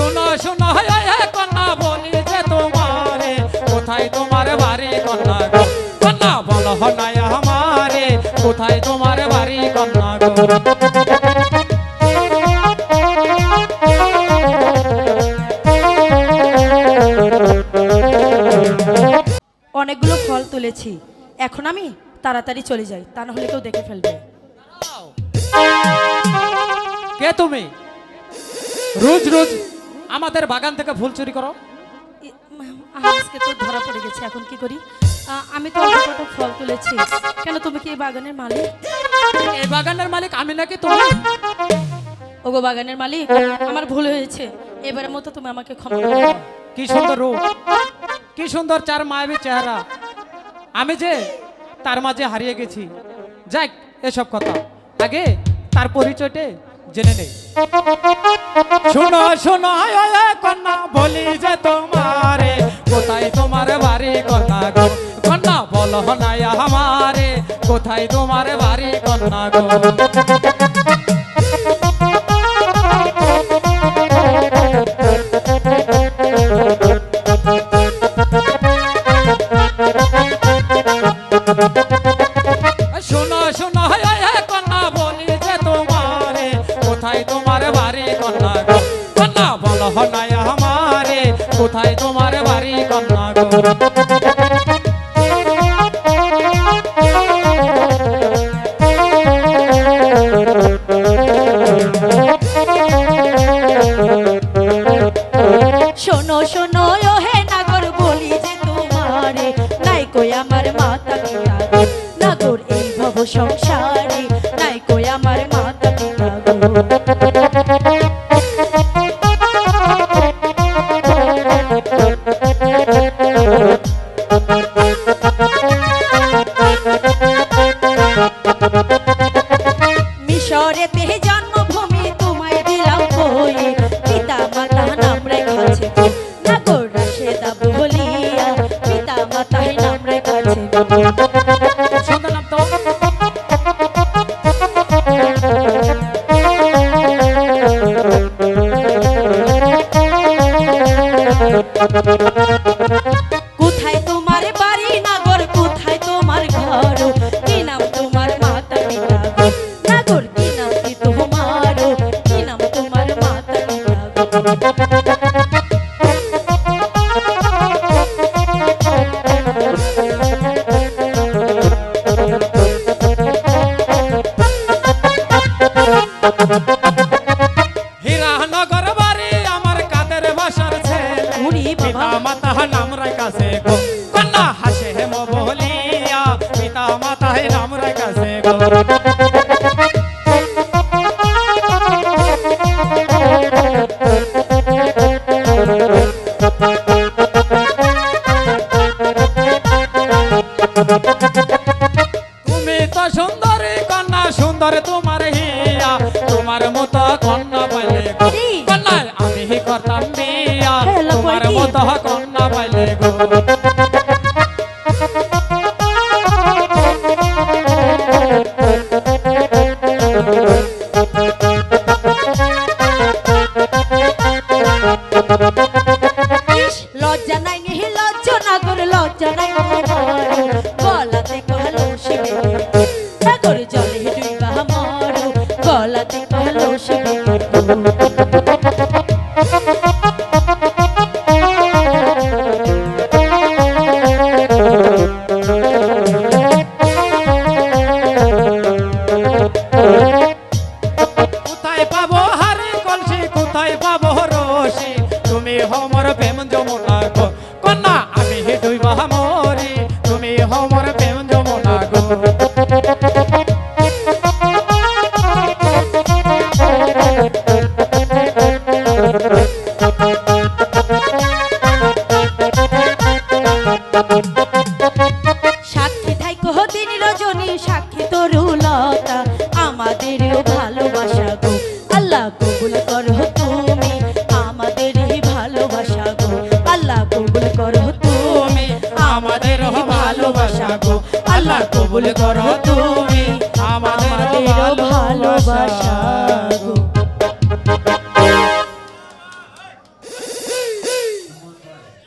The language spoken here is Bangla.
শোনো শোনো কন্যা বলি যে তোমারে কোথায় তোমার বাড়ি কন্যা গো? কন্যা বলো নাই আমারে কোথায় তোমার বাড়ি কন্যা গো? অনেকগুলো ফল তুলেছি। এখন আমি তাড়াতাড়ি চলে যাই তা না হলে কেউ দেখে ফেলবে। কে তুমি? রোজ রোজ আমাদের বাগান থেকে ফুল চুরি করো। আজকে তো ধরা পড়ে গেছে এখন কি করি? আমি তো অল্প ফল তুলেছি। কেন তুমি কি এই বাগানের মালিক? এই বাগানের মালিক আমি নাকি তুমি ওগো বাগানের মালিক আমার ভুল হয়েছে। এবারের মতো তুমি আমাকে ক্ষমা করে দাও। কি সুন্দর রূপ কি সুন্দর চার মায়াবী চেহারা। আমি যে তার মাঝে হারিয়ে গেছি। যাক এসব কথা। আগে তার পরিচয়টা জেনে নেই। শোনো শোনো কন্যা, বলি যে তোমারে, কোথায় তোমার বাড়ি, কন্যা গো? কন্যা, বলো নাই আমারে, কোথায় তোমার বাড়ি, কন্যা গো? কোথায় তোমার বাড়ি কন্যা গো শোনো শোনো নাই আমার সংসারে নাই কই আমার মাতা পিতা গো। নাম তো। কোথায় তোমার বাড়ি নাগর? কোথায় তোমার ঘর? কি নাম তোমার মাতা পিতা নাগর, কি নাম কি তোমার? কি নাম তোমার মাতা পিতা হীরানগর বাড়ি আমার কাদের বাসার ছেলে। পিতা মাতা নাম রাখাছে গো। কন্যা হাসে হেম বলিয়া পিতা মাতা নাম রাখাছে গো। তুমি তো সুন্দরী কন্যা সুন্দর তোমার কন্যা আমি করতাম বিয়া তোমার? মতো কন্যা পাইলে গো। লজ্জা নাই লজ্জা নাগর লজ্জা নাই গলাতে কহলো শিবে নাগর জলে ডুইবা মর। গলাতে কহলো শিবে পাবো রসি তুমি হমর প্রেম যমুনা সাক্ষী থাই দিন রজনী, সাক্ষী তরুলতা আমাদেরও ভালোবাসা গো, আল্লাহ কবুল করো তুমি। আমাদের ভালোবাসা গো, আল্লাহ কবুল করো তুমি। আমাদেরও আমাদের ভালোবাসা গো, আল্লাহ কবুল করো তুমি।